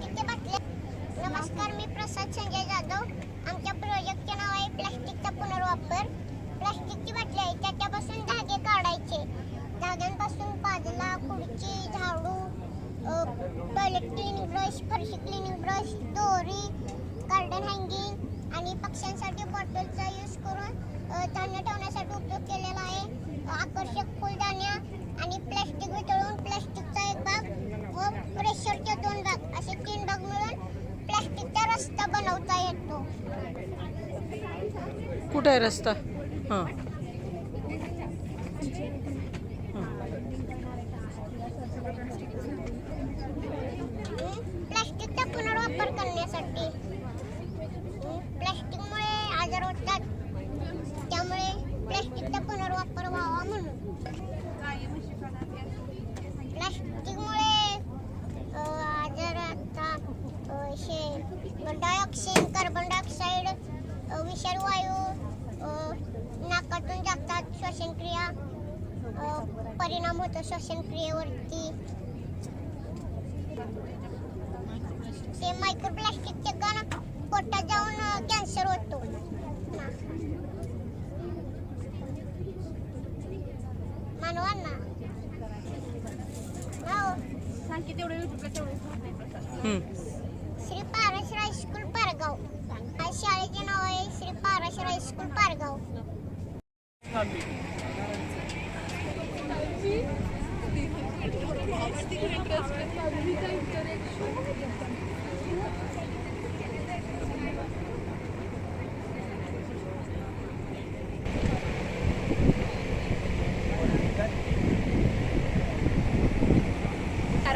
नमस्कार मी प्रसाद संजय जाधव. आमच्या प्रोजेक्टचे नाव आहे प्लास्टिकचा पुनर्वापर. प्लॅस्टिकची बाटली आहे त्याच्यापासून धागे काढायचे. धाग्यांपासून पाजला खुर्ची झाडू टॉयलेट क्लिनिंग ब्रश फरशी क्लिनिंग ब्रश दोरी गार्डन हँगिंग आणि पक्ष्यांसाठी बॉटलचा यूज करून धान्य ठेवण्यासाठी उपयोग केलेला आहे. कुठं आहे रस्ता? हां. परिणाम होतो श्वसनक्रियेवरती ते मायक्रोप्लास्टिकचे कण पोटात जाऊन कॅन्सर होतो ना. मानवांना हो. हं. श्री पारस हायस्कूल पारगाव हा शाळेचे नाव आहे श्री पारस हायस्कूल पारगाव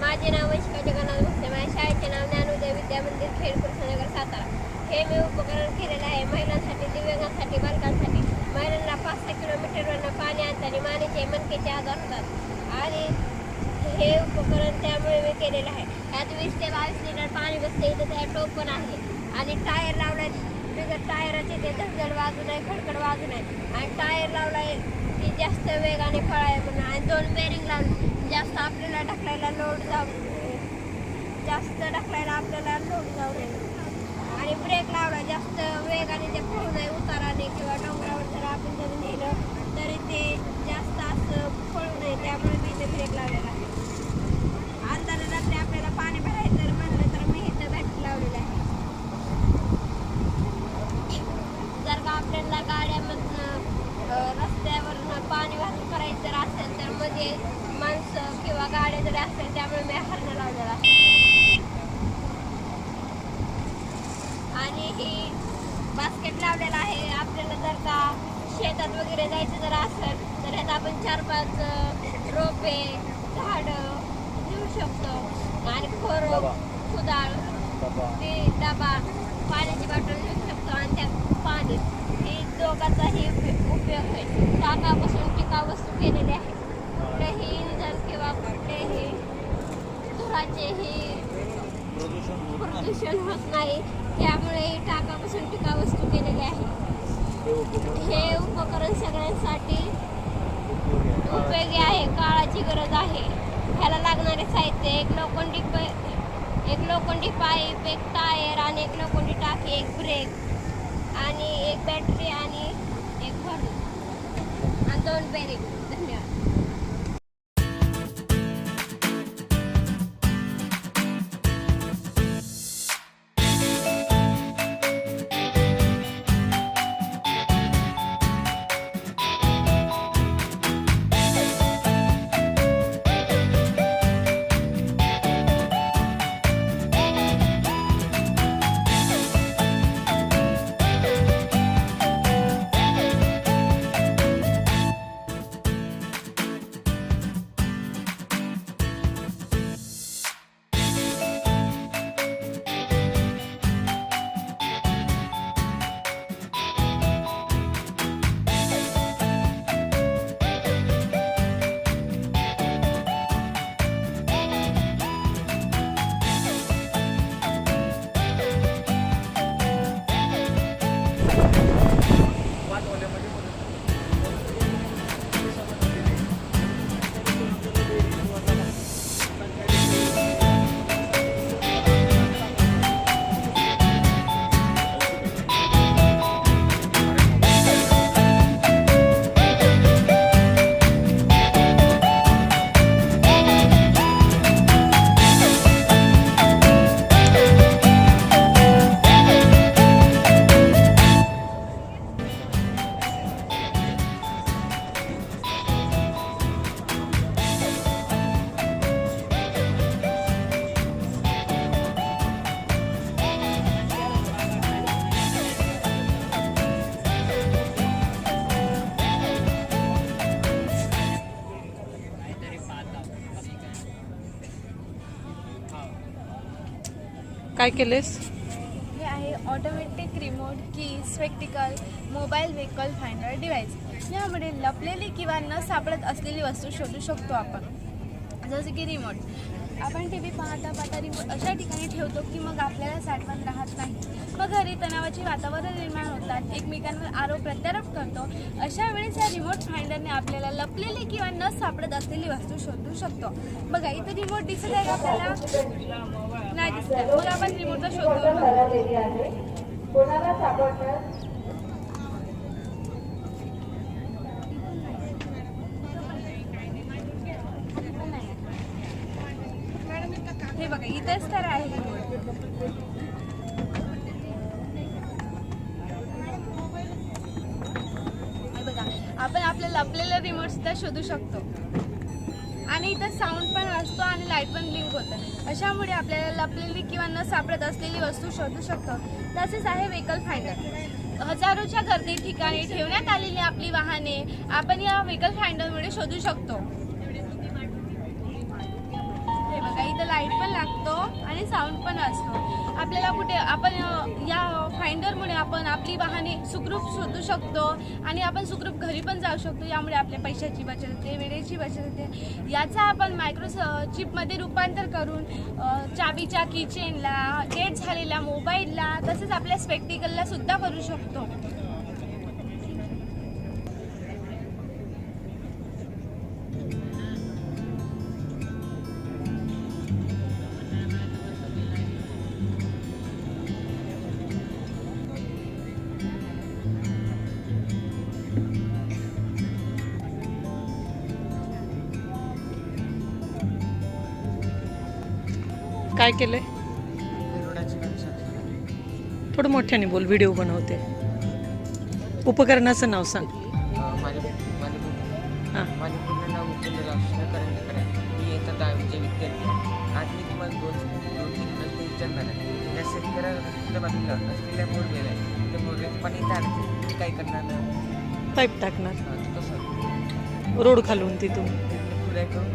माझे नाव वंशिका जगन्नाथ भोसले माझ्या शाळेचे नाव ज्ञानोदय विद्या मंदिर खेड कृष्णनगर सातारा हे मी उपकरण केलेलं आहे महिलांसाठी दिव्यांगांसाठी बालकांसाठी महिलांना पाच सहा किलोमीटरवरनं पाणी आणताना मानेचे मनकेचे आजार होतात आणि हे उपकरण त्यामुळे मी केलेलं आहे. यात वीस ते बावीस लिटर पाणी बसते. इथं त्या टोप पण आहे. आणि टायर लावलाय बिगर टायराचे ते धडधड वाजू नये खडखड वाजू नये. आणि टायर लावलाय ती जास्त वेगाने फळाय म्हणून. आणि दोन बेरिंग लावले. जास्त आपल्याला ढकलायला लोड जाऊ जास्त ढकलायला आपल्याला लोड जाऊ नये. आणि ब्रेक लावला. जास्त वेगाने ते पळू नये उताराने किंवा डोंगरावर जर आपण जरी नेलं तरी ते जास्त असं पळू नये. त्यामुळे मी ते ब्रेक लावलेला आहे अंधारात रात्री आपल्याला पाणी भरायचं जर म्हणलं तर मी इथं बॅटरी लावलेलं आहे जर का आपल्याला गाड्यामधनं अं, रस्त्यावरनं पाणी वाहतूक करायचं जर असेल तर मध्ये माणसं किंवा गाड्या जरी असेल त्यामुळे मी हरणं लावलेला आहे आणि ही बास्केट लावलेला आहे आपल्याला जर का शेतात वगैरे जायचं जर असेल तर ह्यात आपण चार पाच अं, रोपे झाडं देऊ शकतो. आणि खोर कुदाळ ते डबा पाण्याची बाटल देऊ शकतो. आणि त्यात पाणी. हे दोघांचाही उपयोग उपयोग होईल टाकापासून टिकाऊ वस्तू केलेली आहे. कुठेही इंधन किंवा कुठेही धुराचेही प्रदूषण होत नाही. त्यामुळे टाकापासून टिकाऊ वस्तू केलेली आहे. हे उपकरण सगळ्यांसाठी उपयोगी आहे काळाची गरज आहे. ह्याला लागणारे साहित्य एक लोखंडी एक लोखंडी पाईप एक टायर आणि एक लोखंडी टाकी एक ब्रेक आणि एक बॅटरी आणि एक भरून आणि दोन बेरिंग काय केलेस हे आहे automatic remote key spectacle mobile vehicle finder device यामध्ये लपलेली किंवा न सापडत असलेली वस्तू शोधू शकतो आपण. जसं की रिमोट आपण टी व्ही पाहता पाहता रिमोट अशा ठिकाणी ठेवतो की मग आपल्याला साठवण राहत नाही. मग घरी तणावाचे वातावरण निर्माण होतात. एकमेकांवर आरोप प्रत्यारोप करतो. अशा वेळेस या रिमोट फाइंडरने आपल्याला लपलेली किंवा न सापडत असलेली वस्तू शोधू शकतो. बघा इथं रिमोट दिसत आहे का आपल्याला? नाही दिसत मग आपण हे बघा इथेच तर आहे बघा आपण आपल्या लपलेलं रिमोट सुद्धा शोधू शकतो. आणि इथं साऊंड पण असतो आणि लाइट पण ब्लिंक होतं अशामुळे आपल्याला लपलेली किंवा न सापडत असलेली वस्तू शोधू शकतो. तसेच आहे व्हेकल फाइंडर हजारोच्या गर्दी ठिकाणी ठेवण्यात आलेली आपली वाहने आपण या व्हेकल फाइंडरमुळे शोधू शकतो. हे बघा इथं लाइट पण लागतो आणि साऊंड पण असतो. आपल्याला कुठे आपण या फाइंडरमुळे आपण आपली वाहने सुखरूप शोधू शकतो आणि आपण सुखरूप घरी पण जाऊ शकतो. यामुळे आपल्या पैशाची बचत होते वेळेची बचत होते. याचा आपण मायक्रो चिपमध्ये रूपांतर करून अ, चावीच्या किचेनला डेट झालेल्या मोबाईलला तसेच आपल्या स्पेक्टिकलला सुद्धा करू शकतो. काय केलंय? थोडं मोठ्याने बोल व्हिडिओ बनवते. उपकरणाचं नाव सांग. माझे माझे हां. माझे पूर्ण नाव उपेंद्र रामकृष्ण करंजकर आहे मी येतात दहावीचे विद्यार्थी आहे. आज मी तुम्हाला दोन दोन तीन प्रश्न विचारणार आहे. या शेतकऱ्याला बाजूला असलेल्या त्या पाणी आलं तुम्ही काय करणार पाईप टाकणार. हां, तसं. रोड खालून तिथून. खुल्या करून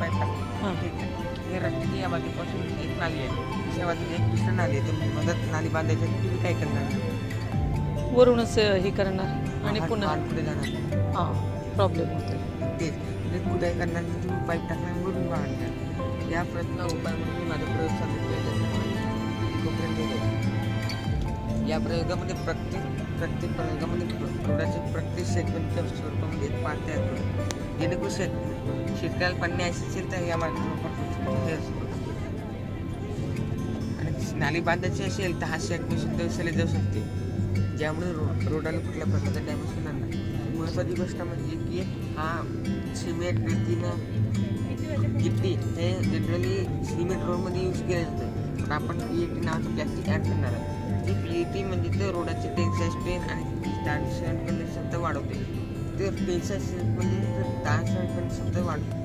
पाईप हां. टाकतो ठीक आहे. हे रस्त्याची या बाजूपासून एक नाली आहे. बाजूला एक दुसरं नाली आहे. तुम्ही मदत नाली बांधायची आहे, तुम्ही काय करणार? वरूनच हे करणार आणि पुन्हा पुढे जाणार. हां प्रॉब्लेम होतो तेच. म्हणजे खुदाई करणार तुम्ही पाईप टाकणार वरून वाढणार या प्रयत्न उपाय म्हणून मी माझा प्रयोग सांगितले या प्रयोगामध्ये प्रत्येक प्रत्येक प्रयोगामध्ये प्र- रोडाचे प्रत्येक सेगमेंटच्या स्वरूपामध्ये तयार करू. जेणेकरून शेतकऱ्याला पाणी असेल तर या असं. आणि नाली बांधायची असेल तर हा सेगमेंट सुद्धा विसरले जाऊ शकते. ज्यामुळे रो रोडाला कुठल्या प्रकारचा डॅमेज होणार नाही. महत्त्वाची गोष्ट म्हणजे की हा सिमेंट रेतीनं गिट्टी हे जनरली सिमेंट रोडमध्ये यूज केलं जातं. पण आपण पी ए टी नावाचं प्लॅस्टिक ॲड करणार आहे ती पी ए टी म्हणजे ते रोडाचे टेन्साईल स्ट्रेन आणि सहन क्षमता वाढवते. तर टेन्साईल म्हणजे ताण सुद्धा वाढतो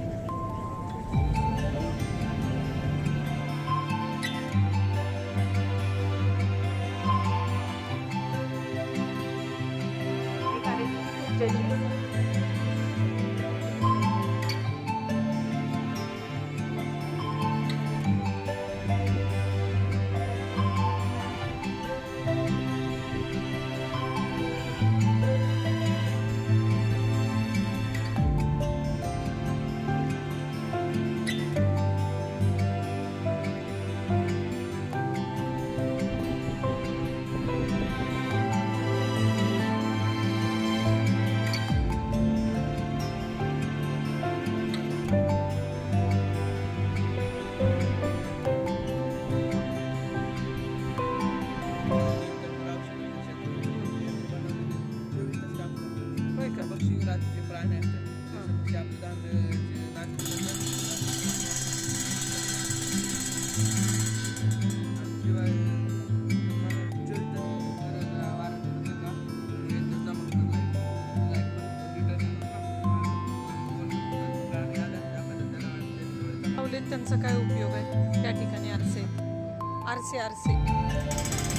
लावलेत त्यांचा काय उपयोग आहे? त्या ठिकाणी आरसे. आरसे आरसे.